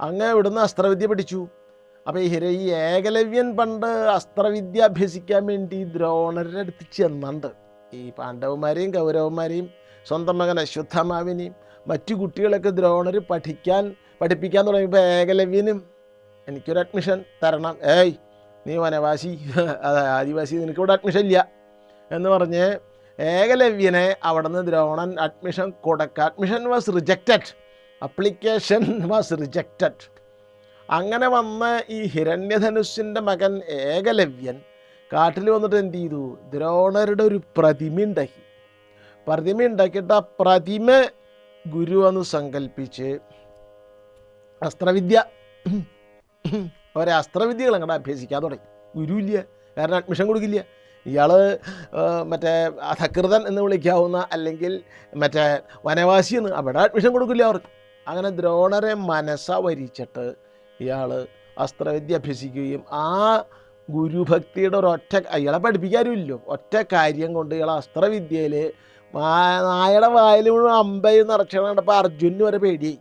അങ്ങ് ഇവിടുന്ന് അസ്ത്രവിദ്യ പഠിച്ചു. അപ്പോൾ ഈ ഈ ഏകലവ്യൻ പണ്ട് അസ്ത്രവിദ്യ അഭ്യസിക്കാൻ വേണ്ടി ദ്രോണരുടെ അടുത്ത് ചെന്നുണ്ട്. ഈ പാണ്ഡവന്മാരെയും കൗരവന്മാരെയും സ്വന്തം മകൻ അശ്വത്ഥമാവിനെയും മറ്റു കുട്ടികളൊക്കെ ദ്രോണർ പഠിക്കാൻ പഠിപ്പിക്കാൻ തുടങ്ങിയപ്പോൾ ഏകലവ്യനും എനിക്കൊരു അഡ്മിഷൻ തരണം. ഏയ് നീ വനവാസി. ആദിവാസി നിനക്കിവിടെ അഡ്മിഷൻ ഇല്ല. എന്ന് പറഞ്ഞ് ഏകലവ്യനെ അവിടുന്ന് ദ്രോണൻ അഡ്മിഷൻ കൊടുക്കുക admission was rejected application was rejected അങ്ങനെ വന്ന ഈ ഹിരണ്യധനുഷിന്റെ മകൻ ഏകലവ്യൻ കാട്ടിൽ വന്നിട്ട് എന്ത് ചെയ്തു? ദ്രോണരുടെ ഒരു പ്രതിമ ഉണ്ടാക്കി. പ്രതിമ ഉണ്ടാക്കിയിട്ട് ആ പ്രതിമ ഗുരു എന്ന് സങ്കല്പിച്ച് അസ്ത്രവിദ്യ ഓരോ അസ്ത്രവിദ്യകൾ അങ്ങനെ അഭ്യസിക്കാൻ തുടങ്ങി. ഗുരുവില്ല കാരണം അഡ്മിഷൻ കൊടുക്കില്ല. ഇയാൾ മറ്റേ അധകൃതൻ എന്ന് വിളിക്കാവുന്ന അല്ലെങ്കിൽ മറ്റേ വനവാസി എന്ന് അവിടെ അഡ്മിഷൻ കൊടുക്കില്ല അവർക്ക്. അങ്ങനെ ദ്രോണരെ മനസ്സവരിച്ചിട്ട് ഇയാൾ അസ്ത്രവിദ്യ അഭ്യസിക്കുകയും ആ ഗുരുഭക്തിയുടെ ഒരൊറ്റ ഇയാളെ പഠിപ്പിക്കാരുമില്ലോ. ഒറ്റ കാര്യം കൊണ്ട് ഇയാൾ അസ്ത്രവിദ്യയിൽ നായയുടെ വായിൽ മുഴുവൻ അമ്പയും നിറച്ചത് കണ്ടപ്പോൾ അർജുനു വരെ പേടിയായി.